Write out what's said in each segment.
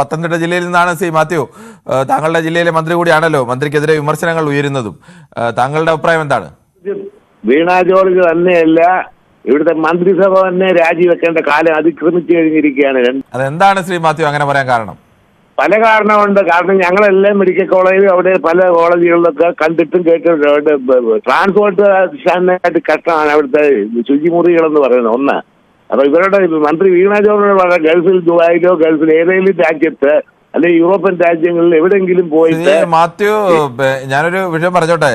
പത്തനംതിട്ട ജില്ലയിൽ നിന്നാണ് സി മാത്യു താങ്കളുടെ ജില്ലയിലെ മന്ത്രി കൂടിയാണല്ലോ. മന്ത്രിക്കെതിരെ വിമർശനങ്ങൾ ഉയരുന്നതും. താങ്കളുടെ അഭിപ്രായം എന്താണ്? വീണ ജോർജ് തന്നെയല്ല ഇവിടുത്തെ മന്ത്രിസഭ തന്നെ രാജിവെക്കേണ്ട കാലം അതിക്രമിച്ചു കഴിഞ്ഞിരിക്കുകയാണ്. അതെന്താണ് ശ്രീ മാത്യു അങ്ങനെ പറയാൻ കാരണം? പല കാരണമുണ്ട്. കാരണം ഞങ്ങളെല്ലാം മെഡിക്കൽ കോളേജിൽ അവിടെ പല കോളേജുകളിലൊക്കെ കണ്ടിട്ടും കേട്ടിട്ടുണ്ട് ട്രാൻസ്പോർട്ട് കഷ്ടമാണ് അവിടുത്തെ ശുചിമുറികൾ എന്ന് പറയുന്നത്. ഒന്ന് അപ്പൊ ഇവരുടെ മന്ത്രി വീണ ജോർജ് വളരെ ഗൾഫിൽ ദുബായിലോ ഗൾഫിൽ ഏതെങ്കിലും രാജ്യത്ത് അല്ലെങ്കിൽ യൂറോപ്യൻ രാജ്യങ്ങളിൽ എവിടെയെങ്കിലും പോയി പോയിട്ട് മാത്യു ഞാനൊരു വിഷയം പറഞ്ഞോട്ടെ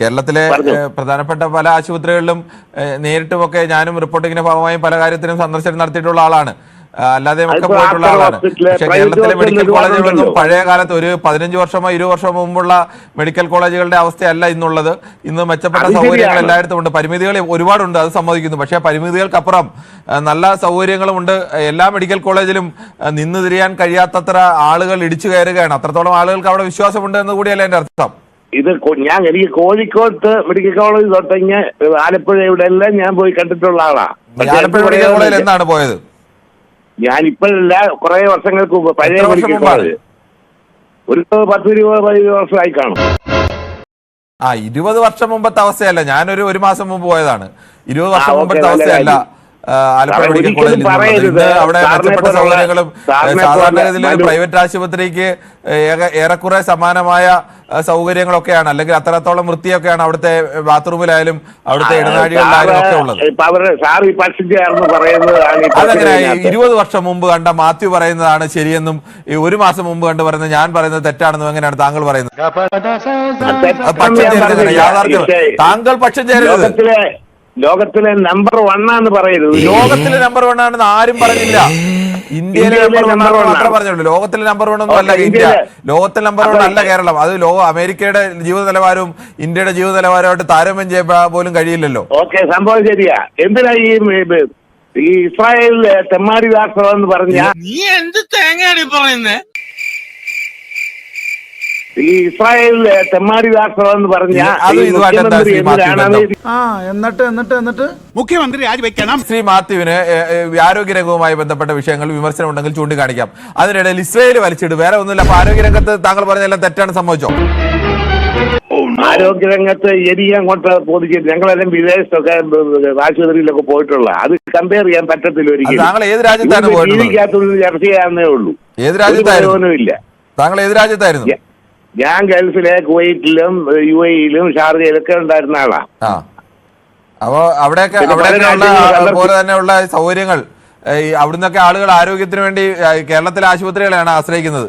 കേരളത്തിലെ പറഞ്ഞോ. പ്രധാനപ്പെട്ട പല ആശുപത്രികളിലും നേരിട്ടുമൊക്കെ ഞാനും റിപ്പോർട്ടിങ്ങിന്റെ ഭാഗമായും പല കാര്യത്തിനും സന്ദർശനം നടത്തിയിട്ടുള്ള ആളാണ് അല്ലാതെ ഒക്കെ പോയിട്ടുള്ള ആളാണ്. പക്ഷെ കേരളത്തിലെ മെഡിക്കൽ കോളേജുകളൊന്നും പഴയ കാലത്ത് ഒരു പതിനഞ്ച് വർഷമോ ഇരുപത് വർഷമോ മുമ്പുള്ള മെഡിക്കൽ കോളേജുകളുടെ അവസ്ഥയല്ല ഇന്നുള്ളത്. ഇന്ന് മെച്ചപ്പെട്ട സൗകര്യങ്ങൾ. എല്ലായിടത്തും ഉണ്ട്. പരിമിതികൾ ഒരുപാടുണ്ട് അത് സമ്മതിക്കുന്നു. പക്ഷേ പരിമിതികൾക്കപ്പുറം നല്ല സൗകര്യങ്ങളും ഉണ്ട്. എല്ലാ മെഡിക്കൽ കോളേജിലും നിന്ന് തിരിയാൻ കഴിയാത്തത്ര ആളുകൾ ഇടിച്ചു കയറുകയാണ്. അത്രത്തോളം ആളുകൾക്ക് അവിടെ വിശ്വാസമുണ്ട് എന്ന് കൂടിയല്ല എന്റെ അർത്ഥം. ഇത് ഞാൻ എനിക്ക് കോഴിക്കോട്ട് മെഡിക്കൽ കോളേജ് തൊട്ടെങ്കിൽ ആലപ്പുഴ ഇവിടെ എല്ലാം ഞാൻ പോയി കണ്ടിട്ടുള്ള ആളാണ് ആലപ്പുഴ മെഡിക്കൽ കോളേജിൽ. എന്നാണ് പോയത്? ഞാൻ ഇപ്പോഴല്ല കുറെ വർഷങ്ങൾക്ക് മുമ്പ് പഴയ എത്ര മെഡിക്കൽ കോളേജ് ഒരു പത്ത് ഇരുപത് വർഷമായി കാണും. ആ ഇരുപത് വർഷം മുമ്പത്തെ അവസ്ഥയല്ല. ഞാനൊരു ഒരു മാസം മുമ്പ് പോയതാണ്. ഇരുപത് വർഷം മുമ്പത്തെ അവസ്ഥയല്ല. ആലപ്പുഴ മെഡിക്കൽ കോളേജിൽ ഇന്നുള്ളത്. ഇന്ന് അവിടെ മെച്ചപ്പെട്ട സൗകര്യങ്ങളും സാധാരണ സാധാരണഗതിയിൽ ഒരു പ്രൈവറ്റ് ആശുപത്രിക്ക് ഏറെക്കുറെ സമാനമായ സൗകര്യങ്ങളൊക്കെയാണ്. അല്ലെങ്കിൽ അത്രത്തോളം വൃത്തിയൊക്കെയാണ് അവിടുത്തെ ബാത്റൂമിലായാലും അവിടുത്തെ ഇടനാഴികളിലായാലും ഒക്കെ ഉള്ളത്. അതങ്ങനെ. ഇരുപത് വർഷം മുമ്പ് കണ്ട മാത്യു പറയുന്നതാണ് ശരിയെന്നും ഈ ഒരു മാസം മുമ്പ് കണ്ട് പറയുന്നത് ഞാൻ പറയുന്നത് തെറ്റാണെന്നും എങ്ങനെയാണ് താങ്കൾ പറയുന്നത്? പക്ഷം ചേരരുത് യാഥാർത്ഥ്യം താങ്കൾ പക്ഷം ചേരരുത്. ലോകത്തിലെ നമ്പർ വൺ ആണെന്ന് പറയരുത്. ലോകത്തിലെ നമ്പർ വൺ ആണെന്ന് ആരും പറഞ്ഞില്ല. ഇന്ത്യയിലെ നമ്പർ വൺ മാത്രമേ പറഞ്ഞുള്ളൂ. ലോകത്തിലെ നമ്പർ വൺ ഒന്നും അല്ല ഇന്ത്യ. ലോകത്തിലെ നമ്പർ വൺ അല്ല കേരളം. അത് ലോക അമേരിക്കയുടെ ജീവിത നിലവാരവും ഇന്ത്യയുടെ ജീവിത നിലവാരമായിട്ട് താരതമ്യം ചെയ്യാൻ പോലും കഴിയില്ലല്ലോ. ഓക്കെ സംഭവം ശരിയാ. എന്തിനാ ഈ ഇസ്രായേലിലെ തെമ്മാടി രാഷ്ട്രം എന്ന് പറഞ്ഞ നീ എന്ത് തേങ്ങയാണ് പറയുന്നേ? ഈ ഇസ്രായേലിലെ തെമ്മാടി എന്ന് പറഞ്ഞ എന്നിട്ട് എന്നിട്ട് എന്നിട്ട്? മുഖ്യമന്ത്രി രാജിവെക്കണം. ശ്രീ മാത്യുവിന് ആരോഗ്യരംഗവുമായി ബന്ധപ്പെട്ട വിഷയങ്ങൾ വിമർശനം ഉണ്ടെങ്കിൽ ചൂണ്ടിക്കാണിക്കാം. അതിനിടയിൽ ഇസ്രയേൽ വലിച്ചിട്ട് വേറെ ഒന്നുമില്ല. അപ്പൊ ആരോഗ്യരംഗത്ത് താങ്കൾ പറഞ്ഞതെല്ലാം തെറ്റാണ് സംഭവിച്ചോ ആരോഗ്യരംഗത്ത് എനിക്ക് അങ്ങോട്ട് പോയി ഞങ്ങളെല്ലാം വിദേശത്തൊക്കെ ആശുപത്രിയിലൊക്കെ പോയിട്ടുള്ള. അത് കമ്പയർ ചെയ്യാൻ പറ്റത്തില്ല ഒരിക്കലും. താങ്കൾ ഏത് രാജ്യത്താണ് പോയിട്ടുള്ളത്? ചർച്ച ചെയ്യാവുന്നേ ഉള്ളൂ. ഏത് രാജ്യത്തായിരുന്നു? താങ്കൾ ഏത് രാജ്യത്തായിരുന്നു? ഞാൻ ഗൾഫിലെ കുവൈറ്റിലും യു എയിലും ഷാർജയിലൊക്കെ ഉണ്ടായിരുന്ന ആളാ. അപ്പോ അവിടെയൊക്കെ പല അവിടെയൊക്കെ തന്നെയുള്ള സൗകര്യങ്ങൾ അവിടുന്നൊക്കെ ആളുകൾ ആരോഗ്യത്തിന് വേണ്ടി കേരളത്തിലെ ആശുപത്രികളെയാണ് ആശ്രയിക്കുന്നത്.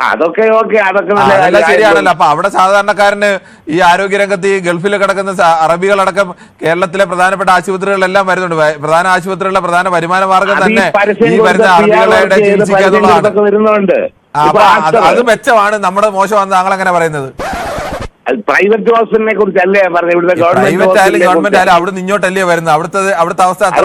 അതൊക്കെ ഓക്കെ അതൊക്കെ നല്ല ശരിയാണല്ലോ. അപ്പൊ അവിടെ സാധാരണക്കാരന് ഈ ആരോഗ്യരംഗത്ത് ഈ ഗൾഫിൽ കിടക്കുന്ന അറബികളടക്കം കേരളത്തിലെ പ്രധാനപ്പെട്ട ആശുപത്രികളെല്ലാം വരുന്നുണ്ട്. പ്രധാന ആശുപത്രികളുടെ പ്രധാന വരുമാന മാർഗം തന്നെ ഈ വരുന്ന അറബികളുടെ ചികിത്സിക്കുക എന്നുള്ളതാണ്. അത് മെച്ചമാണ്. നമ്മുടെ മോശമാണ് താങ്കൾ അങ്ങനെ പറയുന്നത്? പ്രൈവറ്റ് ഹോസ്പിറ്റലിനെ കുറിച്ചല്ലേ അല്ലേ പറഞ്ഞത്? ഇവിടുത്തെ ഗവൺമെന്റ് പ്രൈവറ്റ് ആയാലും ഗവൺമെന്റ് ആയാലും അവിടെ ഇങ്ങോട്ടല്ലേ വരുന്നത്? അവിടുത്തെ അവിടുത്തെ അവസ്ഥ അത്ര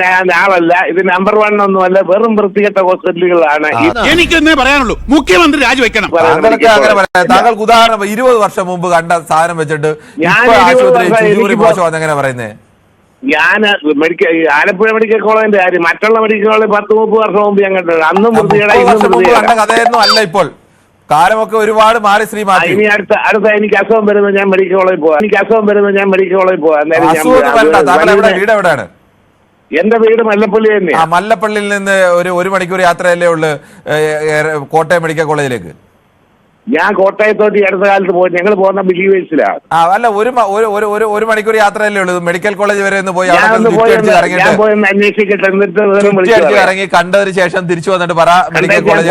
ഞാൻ ആളല്ല. ഇത് നമ്പർ വൺ ഒന്നുമല്ല. വെറും വൃത്തികെട്ട ഹോസ്പിറ്റലുകളാണ്. എനിക്ക് പറയാനുള്ളൂ. മുഖ്യമന്ത്രി രാജിവെക്കണം. പറയുന്ന അങ്ങനെ. പറയാം. താങ്കൾക്ക് ഉദാഹരണം ഇരുപത് വർഷം മുമ്പ് കണ്ട സാധനം വെച്ചിട്ട് ആശുപത്രി വർഷം അങ്ങനെ പറയുന്നത് മോശമാണെന്ന് എങ്ങനെ പറയുന്നേ? ഞാൻ മെഡിക്കൽ ആലപ്പുഴ മെഡിക്കൽ കോളേജിന്റെ കാര്യം മറ്റുള്ള മെഡിക്കൽ കോളേജ് പത്ത് മുപ്പത് വർഷം മുമ്പ് ഞാൻ കണ്ടത് അന്നും അല്ല ഇപ്പോൾ. കാലമൊക്കെ ഒരുപാട് മാറി ശ്രീ മാറ്റി ഇനി അടുത്ത അടുത്ത എനിക്ക് അസുഖം വരുമ്പോൾ ഞാൻ മെഡിക്കൽ കോളേജിൽ പോവാം. എനിക്ക് അസുഖം വരുമ്പോൾ ഞാൻ മെഡിക്കൽ കോളേജിൽ പോവാം. എന്റെ വീട് മല്ലപ്പള്ളി ആ മല്ലപ്പള്ളിയിൽ നിന്ന് ഒരു ഒരു മണിക്കൂർ യാത്രയല്ലേ ഉള്ളു കോട്ടയം മെഡിക്കൽ കോളേജിലേക്ക്? ഞാൻ കോട്ടയത്തോട്ട് ഈ അടുത്ത കാലത്ത് പോയി. ഞങ്ങൾ പോകുന്ന ബിലീവേഴ്സിലാണ് അല്ല ഒരു ഒരു ഒരു മണിക്കൂർ യാത്രയല്ലേ ഉള്ളൂ? മെഡിക്കൽ കോളേജ് വരെ ഒന്ന് പോയി ഞാൻ പോയി ഒന്ന് അന്വേഷിക്കട്ടെ. എന്നിട്ട് ഇറങ്ങി കണ്ടതിന് ശേഷം തിരിച്ചു വന്നിട്ട് പറ മെഡിക്കൽ കോളേജ്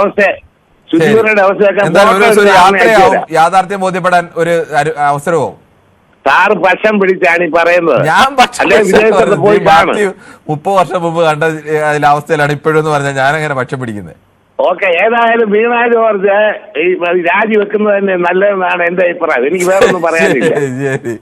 അവസ്ഥ. യാത്രയാവും. യാഥാർത്ഥ്യം ബോധ്യപ്പെടാൻ ഒരു അവസരവും. സാറ് പക്ഷം പിടിച്ചാണ് ഈ പറയുന്നത്. ഞാൻ പക്ഷേ പോയി മുപ്പത് വർഷം മുമ്പ് കണ്ട അവസ്ഥയിലാണ് ഇപ്പോഴും എന്ന് പറഞ്ഞാൽ ഞാൻ അങ്ങനെ പക്ഷം പിടിക്കുന്നത്. ഓക്കെ ഏതായാലും വീണാ ജോർജ് ഈ രാജിവെക്കുന്നത് തന്നെ നല്ലതെന്നാണ് എന്റെ അഭിപ്രായം. എനിക്ക് വേറെ ഒന്നും പറയാനില്ല